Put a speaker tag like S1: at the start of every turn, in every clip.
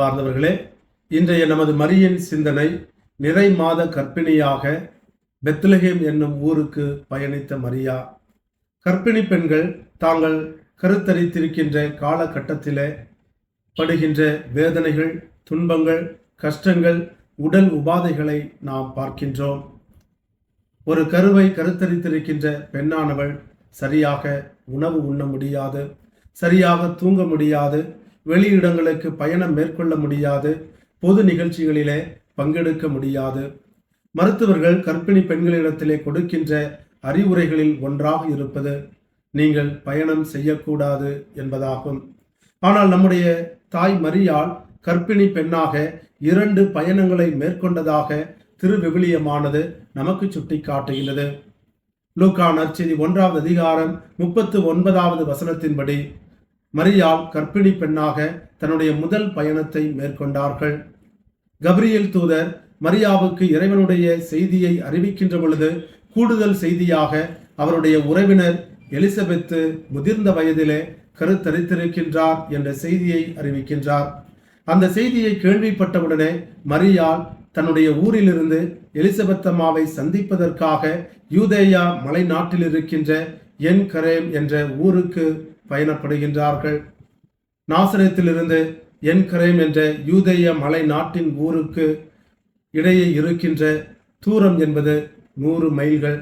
S1: அன்பார்ந்தவர்களே இன்றைய நமது மரியின் சிந்தனை நிறை மாத கர்ப்பிணியாக பெத்லஹேம் என்னும் ஊருக்கு பயணித்த மரியா. கற்பிணி பெண்கள் தாங்கள் கருத்தரித்திருக்கின்ற காலகட்டத்திலே படுகின்ற வேதனைகள் துன்பங்கள் கஷ்டங்கள் உடல் உபாதைகளை நாம் பார்க்கின்றோம். ஒரு கருவை கருத்தரித்திருக்கின்ற பெண்ணானவள் சரியாக உணவு உண்ண முடியாது சரியாக தூங்க முடியாது வெளியிடங்களுக்கு பயணம் மேற்கொள்ள முடியாது. பொது நிகழ்ச்சிகளிலே பங்கெடுக்க முடியாது. மருத்துவர்கள் கர்ப்பிணி பெண்களிடத்திலே கொடுக்கின்ற அறிவுரைகளில் ஒன்றாக இருப்பது நீங்கள் பயணம் செய்யக்கூடாது என்பதாகும். ஆனால் நம்முடைய தாய் மரியாள் கர்ப்பிணி பெண்ணாக இரண்டு பயணங்களை மேற்கொண்டதாக திருவிவிலியமானது நமக்கு சுட்டி காட்டுகின்றது லூக்கா நற்செய்தி ஒன்றாவது அதிகாரம் முப்பத்து ஒன்பதாவது வசனத்தின்படி மரியாள் கர்ப்பிணி பெண்ணாக தன்னுடைய முதல் பயணத்தை மேற்கொண்டார்கள். கப்ரியல் தூதர் மரியாவுக்கு இறைவனுடைய செய்தியை அறிவிக்கின்ற பொழுது கூடுதல் செய்தியாக அவருடைய உறவினர் எலிசபெத்து முதிர்ந்த வயதிலே கருத்தரித்திருக்கின்றார் என்ற செய்தியை அறிவிக்கின்றார். அந்த செய்தியை கேள்விப்பட்டவுடனே மரியாள் தன்னுடைய ஊரிலிருந்து எலிசபெத் அம்மாவை சந்திப்பதற்காக யூதேயா மலை நாட்டில் இருக்கின்ற என் கரேம் என்ற ஊருக்கு பயணப்படுகின்றார்கள். நாசரத்திலிருந்து என்கரேம் என்ற யூதேய மலை நாட்டின் ஊருக்கு இடையே இருக்கின்ற தூரம் என்பது நூறு மைல்கள்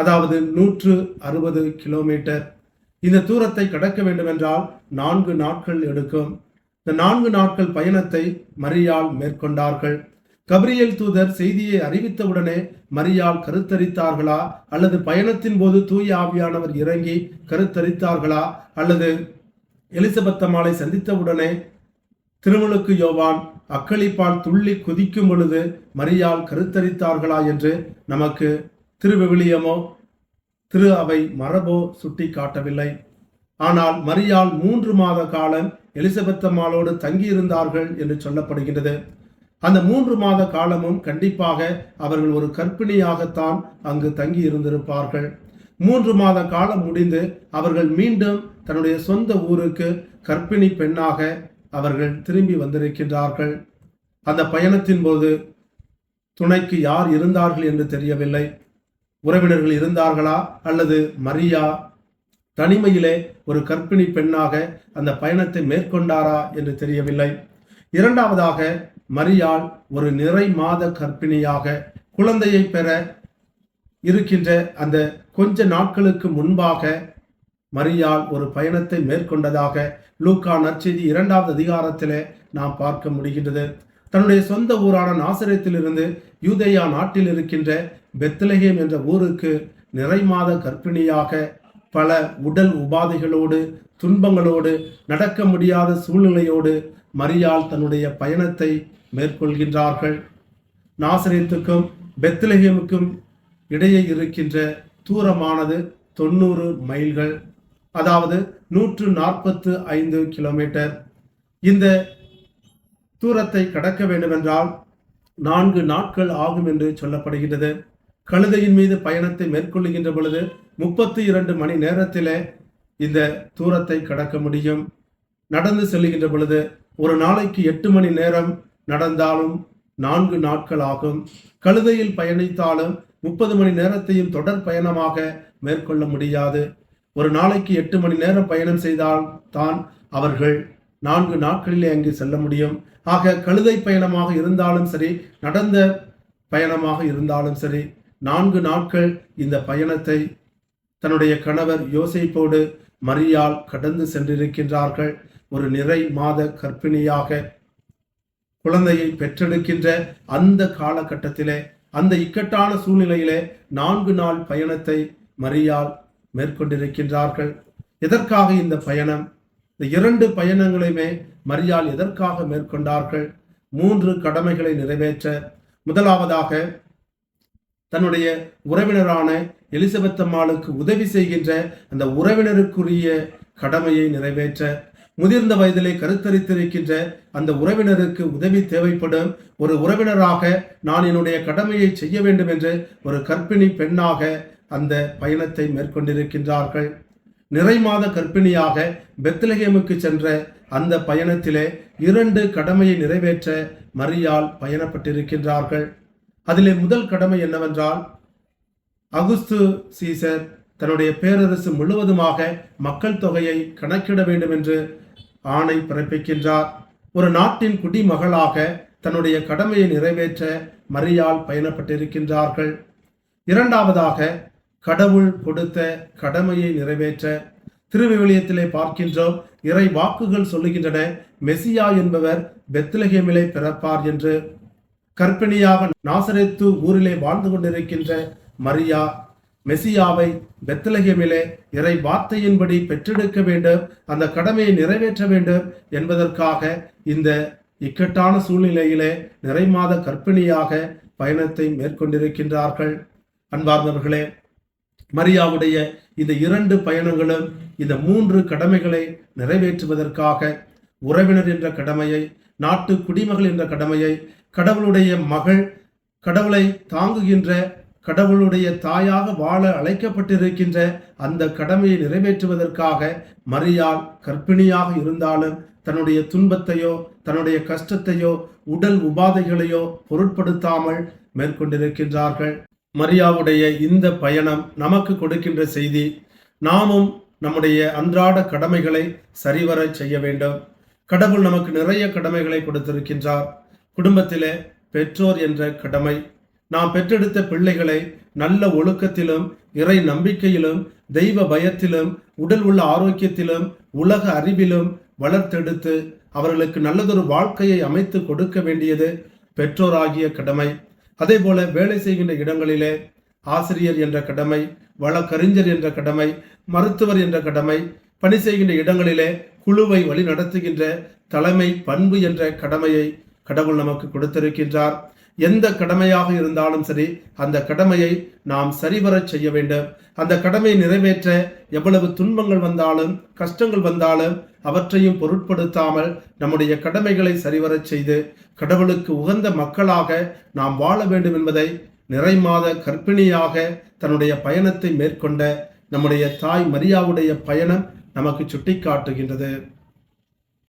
S1: அதாவது நூற்று அறுபது கிலோமீட்டர். இந்த தூரத்தை கடக்க வேண்டுமென்றால் நான்கு நாட்கள் எடுக்கும். இந்த நான்கு நாட்கள் பயணத்தை மரியால் மேற்கொண்டார்கள். கபிரியல் தூதர் செய்தியை அறிவித்தவுடனே மரியாள் கருத்தரித்தார்களா? அல்லது பயணத்தின் போது தூய ஆவியானவர் இறங்கி கருத்தரித்தார்களா? அல்லது எலிசபெத்தம்மாளை சந்தித்தவுடனே திருமுழுக்கு யோவான் அக்களிப்பால் துள்ளி குதிக்கும் பொழுது மரியால் கருத்தரித்தார்களா என்று நமக்கு திருவிவிலியமோ திரு அவை மரபோ சுட்டி காட்டவில்லை. ஆனால் மரியால் மூன்று மாத காலம் எலிசபெத்தம்மாளோடு தங்கியிருந்தார்கள் என்று சொல்லப்படுகின்றது. அந்த மூன்று மாத காலமும் கண்டிப்பாக அவர்கள் ஒரு கற்பிணியாகத்தான் அங்கு தங்கி இருந்திருப்பார்கள். மூன்று மாத காலம் முடிந்து அவர்கள் மீண்டும் தன்னுடைய சொந்த ஊருக்கு கற்பிணி பெண்ணாக அவர்கள் திரும்பி வந்திருக்கின்றார்கள். அந்த பயணத்தின் போது துணைக்கு யார் இருந்தார்கள் என்று தெரியவில்லை. உறவினர்கள் இருந்தார்களா அல்லது மரியா? தனிமையிலே ஒரு கற்பிணி பெண்ணாக அந்த பயணத்தை மேற்கொண்டாரா என்று தெரியவில்லை. இரண்டாவதாக மரியாள் ஒரு நிறை மாத கற்பிணியாக குழந்தையை பெற இருக்கின்ற அந்த கொஞ்ச நாட்களுக்கு முன்பாக மரியாள் ஒரு பயணத்தை மேற்கொண்டதாக லூக்கா நற்செய்தி இரண்டாவது அதிகாரத்திலே நாம் பார்க்க முடிகின்றது. தன்னுடைய சொந்த ஊரான நாசிரியத்திலிருந்து யூதேயா நாட்டில் இருக்கின்ற பெத்லஹேம் என்ற ஊருக்கு நிறை மாத கர்ப்பிணியாக பல உடல் உபாதைகளோடு துன்பங்களோடு நடக்க முடியாத சூழ்நிலையோடு மரியாள் தன்னுடைய பயணத்தை மேற்கொள்கின்றார்கள். நாசரேத்துக்கும் பெத்லஹேமுக்கும் இடையே இருக்கின்ற தூரமானது தொண்ணூறு மைல்கள் அதாவது நூற்று நாற்பத்து ஐந்து கிலோமீட்டர். இந்த தூரத்தை கடக்க வேண்டுமென்றால் நான்கு நாட்கள் ஆகும் என்று சொல்லப்படுகின்றது. கழுதையின் மீது பயணத்தை மேற்கொள்ளுகின்ற பொழுது முப்பத்தி இரண்டு மணி நேரத்திலே இந்த தூரத்தை கடக்க முடியும். நடந்து செல்லுகின்ற பொழுது ஒரு நாளைக்கு எட்டு மணி நேரம் நடந்தாலும் நான்கு நாட்கள் ஆகும் கழுதையில் பயணித்தாலும் முப்பது மணி நேரத்தையும் தொடர் பயணமாக மேற்கொள்ள முடியாது. ஒரு நாளைக்கு எட்டு மணி நேரம் பயணம் செய்தால் தான் அவர்கள் நான்கு நாட்களிலே அங்கு செல்ல முடியும். ஆக கழுதை பயணமாக இருந்தாலும் சரி நடந்த பயணமாக இருந்தாலும் சரி நான்கு நாட்கள் இந்த பயணத்தை தன்னுடைய கணவர் யோசிப்போடு மரியால் கடந்து சென்றிருக்கின்றார்கள். ஒரு நிறை மாத கர்ப்பிணியாக குழந்தையை பெற்றெடுக்கின்ற அந்த காலகட்டத்திலே அந்த இக்கட்டான சூழ்நிலையிலே நான்கு நாள் பயணத்தை மரியால் மேற்கொண்டிருக்கின்றார்கள். எதற்காக இந்த பயணம்? இந்த இரண்டு பயணங்களையுமே மரியால் எதற்காக மேற்கொண்டார்கள்? மூன்று கடமைகளை நிறைவேற்ற முதலாவதாக தன்னுடைய உறவினரான எலிசபெத் அம்மாளுக்கு உதவி செய்கின்ற அந்த உறவினருக்குரிய கடமையை நிறைவேற்ற முதிர்ந்த வயதிலே கருத்தரித்திருக்கின்ற அந்த உறவினருக்கு உதவி தேவைப்படும் ஒரு உறவினராக நான் என்னுடைய கடமையை செய்ய வேண்டும் என்று ஒரு கர்ப்பிணி பெண்ணாக அந்த பயணத்தை மேற்கொண்டிருக்கின்றார்கள். நிறைமாத கர்ப்பிணியாக பெத்லகேமுக்கு சென்ற அந்த பயணத்திலே இரண்டு கடமையை நிறைவேற்ற மரியால் பயணப்பட்டிருக்கின்றார்கள். அதிலே முதல் கடமை என்னவென்றால் அகுஸ்து சீசர் தன்னுடைய பேரரசு முழுவதுமாக மக்கள் தொகையை கணக்கிட வேண்டும் என்று ஆணை பிறப்பிக்கின்றார். ஒரு நாட்டின் குடிமகளாக தன்னுடைய கடமையை நிறைவேற்ற மரியால் பயணப்பட்டிருக்கின்றார்கள். இரண்டாவதாக கடவுள் கொடுத்த கடமையை நிறைவேற்ற திருவிவிலியத்திலே பார்க்கின்றோம். இறை வாக்குகள் சொல்லுகின்றன மெசியா என்பவர் பெத்லகேமிலே பிறப்பார் என்று. கற்பிணியாக நாசரேத்து ஊரிலே வாழ்ந்து கொண்டிருக்கின்ற மரியா மெசியாவை பெத்லகேமிலே இறை வார்த்தையின்படி பெற்றெடுக்க வேண்டும் அந்த கடமையை நிறைவேற்ற வேண்டும் என்பதற்காக இந்த இக்கட்டான சூழ்நிலையிலே நிறைமாத கற்பிணியாக பயணத்தை மேற்கொண்டிருக்கின்றார்கள். அன்பார்ந்தவர்களே மரியாவுடைய இந்த இரண்டு பயணங்களும் இந்த மூன்று கடமைகளை நிறைவேற்றுவதற்காக உறவினர் என்ற கடமையை நாட்டு குடிமகள் என்ற கடமையை கடவுளுடைய மகள் கடவுளை தாங்குகின்ற கடவுளுடைய தாயாக வாழ அழைக்கப்பட்டிருக்கின்ற அந்த கடமையை நிறைவேற்றுவதற்காக மரியால் கர்ப்பிணியாக இருந்தாலும் தன்னுடைய துன்பத்தையோ தன்னுடைய கஷ்டத்தையோ உடல் உபாதைகளையோ பொருட்படுத்தாமல் மேற்கொண்டிருக்கின்றார்கள். மரியாவுடைய இந்த பயணம் நமக்கு கொடுக்கின்ற செய்தி நாமும் நம்முடைய அன்றாட கடமைகளை சரிவர செய்ய வேண்டும். கடவுள் நமக்கு நிறைய கடமைகளை கொடுத்திருக்கின்றார். குடும்பத்திலே பெற்றோர் என்ற கடமை நாம் பெற்றெடுத்த பிள்ளைகளை நல்ல ஒழுக்கத்திலும் இறை நம்பிக்கையிலும் தெய்வ பயத்திலும் உடல் உள்ள ஆரோக்கியத்திலும் உலக அறிவிலும் வளர்த்தெடுத்து அவர்களுக்கு நல்லதொரு வாழ்க்கையை அமைத்து கொடுக்க வேண்டியது பெற்றோராகிய கடமை. அதே போல வேலை செய்கின்ற இடங்களிலே ஆசிரியர் என்ற கடமை வழக்கறிஞர் என்ற கடமை மருத்துவர் என்ற கடமை பணி செய்கின்ற இடங்களிலே குழுவை வழி நடத்துகின்ற தலைமை பண்பு என்ற கடமையை கடவுள் நமக்கு கொடுத்திருக்கின்றார். எந்த கடமையாக இருந்தாலும் சரி அந்த கடமையை நாம் சரிவரச் செய்ய வேண்டும். அந்த கடமையை நிறைவேற்ற எவ்வளவு துன்பங்கள் வந்தாலும் கஷ்டங்கள் வந்தாலும் அவற்றையும் பொருட்படுத்தாமல் நம்முடைய கடமைகளை சரிவரச் செய்து கடவுளுக்கு உகந்த மக்களாக நாம் வாழ வேண்டும் என்பதை நிறைமாத கர்ப்பிணியாக தன்னுடைய பயணத்தை மேற்கொண்ட நம்முடைய தாய் மரியாவுடைய பயணம் நமக்கு சுட்டிக்காட்டுகின்றது.